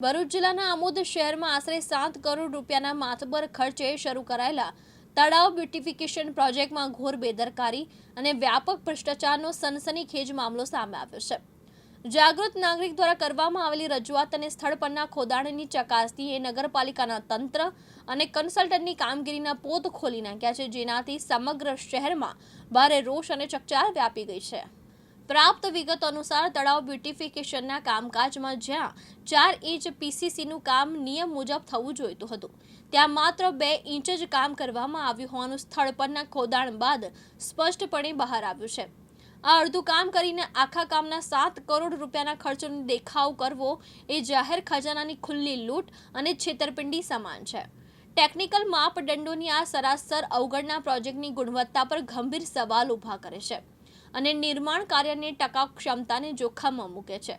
ભરૂચ જિલ્લાના આમોદ શહેરમાં આશરે સાત કરોડ રૂપિયાના માથબર ખર્ચે શરૂ કરાયેલા તળાવ બ્યુટિફિકેશન પ્રોજેક્ટમાં ઘોર બેદરકારી અને વ્યાપક ભ્રષ્ટાચારનો સનસનીખેજ મામલો સામે આવ્યો છે. જાગૃત નાગરિક દ્વારા કરવામાં આવેલી રજૂઆત અને સ્થળ પરના ખોદાણની ચકાસણી એ નગરપાલિકાના તંત્ર અને કન્સલ્ટન્ટની કામગીરીના પોત ખોલી નાખ્યા છે, જેનાથી સમગ્ર શહેરમાં ભારે રોષ અને ચકચાર વ્યાપી ગઈ છે. પ્રાપ્ત વિગત અનુસાર તળાવ બ્યુટિફિકેશનના કામકાજમાં જ્યાં ચાર ઇંચ પીસીસીનું કામ નિયમ મુજબ થવું જોઈતું હતું, ત્યાં માત્ર બે ઇંચ જ કામ કરવામાં આવ્યું હોવાનું સ્થળ પરના ખોદાણ બાદ સ્પષ્ટપણે બહાર આવ્યું છે. આ અડધું કામ કરીને આખા કામના સાત કરોડ રૂપિયાના ખર્ચનો દેખાવ કરવો એ જાહેર ખજાનાની ખુલ્લી લૂંટ અને છેતરપિંડી સમાન છે. ટેકનિકલ માપદંડોની આ સરાસર અવગણના પ્રોજેક્ટની ગુણવત્તા પર ગંભીર સવાલ ઊભા કરે છે. અને નિર્માણ કાર્યની ટકાઉ ક્ષમતાને જોખમમાં મૂકે છે.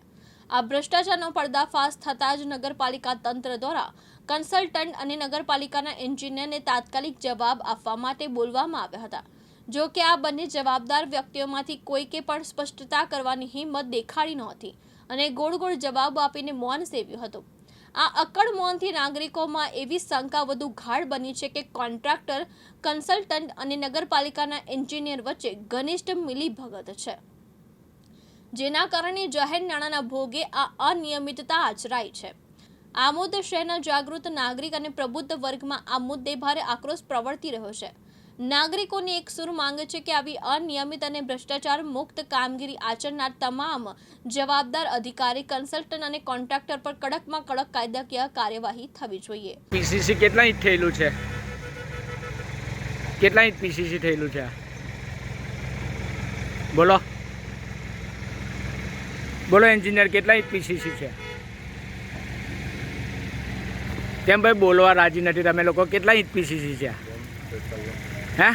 આ ભ્રષ્ટાચારનો પર્દાફાશ થતાં જ નગરપાલિકા તંત્ર દ્વારા કન્સલ્ટન્ટ અને નગરપાલિકાના એન્જિનિયરને તાત્કાલિક જવાબ આપવા માટે બોલવામાં આવ્યા હતા. જો કે આ બંને જવાબદાર વ્યક્તિઓમાંથી કોઈકે પણ સ્પષ્ટતા કરવાની હિંમત દેખાડી નહોતી અને ગોળ ગોળ જવાબ આપીને મૌન સેવ્યું હતું. આ અકળ મૌનથી નાગરિકોમાં એવી શંકા વધુ ગાઢ બની છે કે કોન્ટ્રાક્ટર, કન્સલ્ટન્ટ અને નગરપાલિકાના એન્જિનિયર વચ્ચે ઘનિષ્ઠ મિલીભગત છે. જેના કારણે જાહેર નાણાંના ભોગે આ અનિયમિતતા આચરાય છે. આ મુદ્દે શહેરના જાગૃત નાગરિક અને પ્રબુદ્ધ વર્ગમાં આ મુદ્દે ભારે આક્રોશ પ્રવર્તી રહ્યો છે. નાગરિકોની એક સુર માંગે છે કે આવી અનિયમિત અને ભ્રષ્ટાચાર મુક્ત કામગીરી આચરનાર તમામ જવાબદાર અધિકારી કન્સલ્ટન્ટ અને કોન્ટ્રાક્ટર પર કડકમાં કડક કાયદાકીય કાર્યવાહી થવી જોઈએ. પીસીસી કેટલા ઇંચ થયેલું છે? કેટલા ઇંચ પીસીસી થયેલું છે? બોલો. બોલો એન્જિનિયર કેટલા ઇંચ પીસીસી છે? કેમ ભાઈ બોલવા રાજી નથી? તમે લોકો કેટલા ઇંચ પીસીસી છે? હે?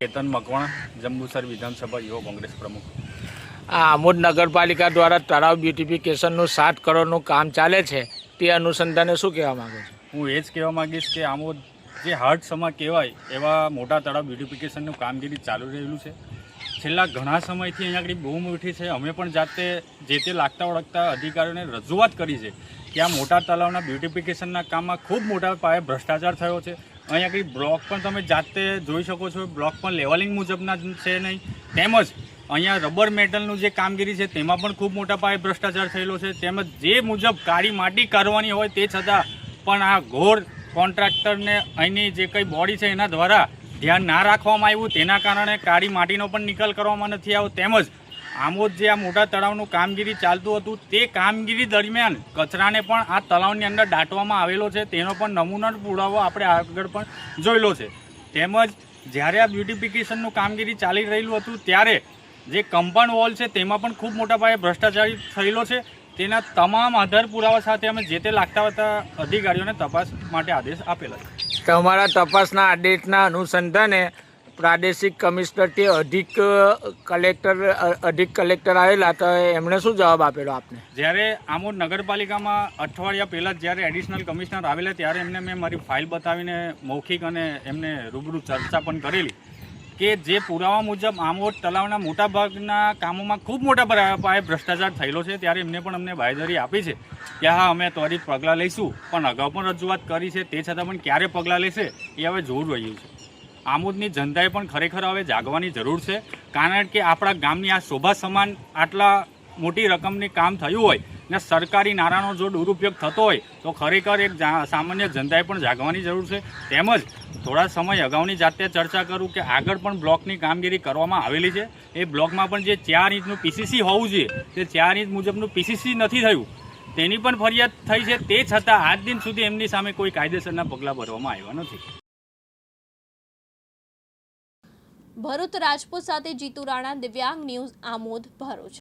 કેતન મકવાણા જંબુસર વિધાનસભા યુવા કોંગ્રેસ પ્રમુખ. આ આમોદ નગરપાલિકા દ્વારા તળાવ બ્યુટિફિકેશનનું સાત કરોડનું કામ ચાલે છે તે અનુસંધાને શું કહેવા માગે છે? હું એ જ કહેવા માંગીશ કે આમોદ જે હાર્ટ સમા કહેવાય એવા મોટા તળાવ બ્યુટિફિકેશનનું કામગીરી ચાલુ રહેલું છે. છેલ્લા ઘણા સમયથી અહીંયા આગળ બૂમ ઉઠી છે. અમે પણ જાતે જે તે લાગતા ઓળખતા અધિકારીઓને રજૂઆત કરી છે કે આ મોટા તળાવના બ્યુટિફિકેશનના કામમાં ખૂબ મોટા પાયે ભ્રષ્ટાચાર થયો છે. અહીંયા કંઈ બ્લોક પણ તમે જાતે જોઈ શકો છો. બ્લોક પણ લેવલિંગ મુજબના છે નહીં. તેમજ અહીંયા રબર મેટલનું જે કામગીરી છે તેમાં પણ ખૂબ મોટા પાયે ભ્રષ્ટાચાર થયેલો છે. તેમજ જે મુજબ કાળી માટી કરવાની હોય તે છતાં પણ આ ઘોર કોન્ટ્રાક્ટરને અહીંની જે કંઈ બોડી છે એના દ્વારા ધ્યાન ના રાખવામાં આવ્યું. તેના કારણે કાળી માટીનો પણ નિકાલ કરવામાં નથી આવ્યો. તેમજ આમોદ જે આ મોટા તળાવનું કામગીરી ચાલતું હતું, તે કામગીરી દરમિયાન કચરાને પણ આ તળાવની અંદર દાટવામાં આવેલો છે. તેનો પણ નમૂનો પુરાવો આપણે આગળ પણ જોયેલો છે. તેમજ જ્યારે આ બ્યુટિફિકેશનનું કામગીરી ચાલી રહેલું હતું, ત્યારે જે કમ્પાઉન્ડ વોલ છે, તેમાં પણ ખૂબ મોટા પાયે ભ્રષ્ટાચાર થયેલો છે. તેના તમામ આધાર પુરાવા સાથે અમે જે તે લાગતા હતા, અધિકારીઓને તપાસ માટે આદેશ આપેલા છે. તમારા તપાસના આદેશના અનુસંધાને પ્રાદેશિક કમિશનરથી અધિક કલેક્ટર અધિક કલેક્ટર આવેલા તો એમણે શું જવાબ આપેલો આપને? જ્યારે આમોદ નગરપાલિકામાં અઠવાડિયા પહેલાં જ્યારે એડિશનલ કમિશનર આવેલા ત્યારે એમને મેં મારી ફાઇલ બતાવીને મૌખિક અને એમને રૂબરૂ ચર્ચા પણ કરેલી કે જે પુરાવા મુજબ આમોદ તળાવના મોટાભાગના કામોમાં ખૂબ મોટા પાયે ભ્રષ્ટાચાર થયેલો છે, ત્યારે એમને પણ અમને બાયદરી આપી છે કે હા, અમે ત્વરિત પગલાં લઈશું, પણ અગાઉ પણ રજૂઆત કરી છે, તે છતાં પણ ક્યારે પગલાં લેશે, એ હવે જોવું રહ્યું છે. આમોદની જનતાએ પણ ખરેખર હવે જાગવાની જરૂર છે. કારણ કે આપણા ગામની આ શોભા સમાન આટલા મોટી રકમની કામ થયું હોય ને સરકારી નાણાંનો જો દુરુપયોગ થતો હોય તો ખરેખર એક સામાન્ય જનતાએ પણ જાગવાની જરૂર છે. તેમજ થોડા સમય અગાઉની જાતે ચર્ચા કરું કે આગળ પણ બ્લોકની કામગીરી કરવામાં આવેલી છે. એ બ્લોકમાં પણ જે ચાર ઇંચનું પીસીસી હોવું જોઈએ, તે ચાર ઇંચ મુજબનું પીસીસી નથી થયું. તેની પણ ફરિયાદ થઈ છે. તે છતાં આજ દિન સુધી એમની સામે કોઈ કાયદેસરના પગલાં ભરવામાં આવ્યા નથી. ભરૂચ રાજપૂત સાથે જીતુ રાણા દિવ્યાંગ ન્યૂઝ આમોદ ભરૂચ.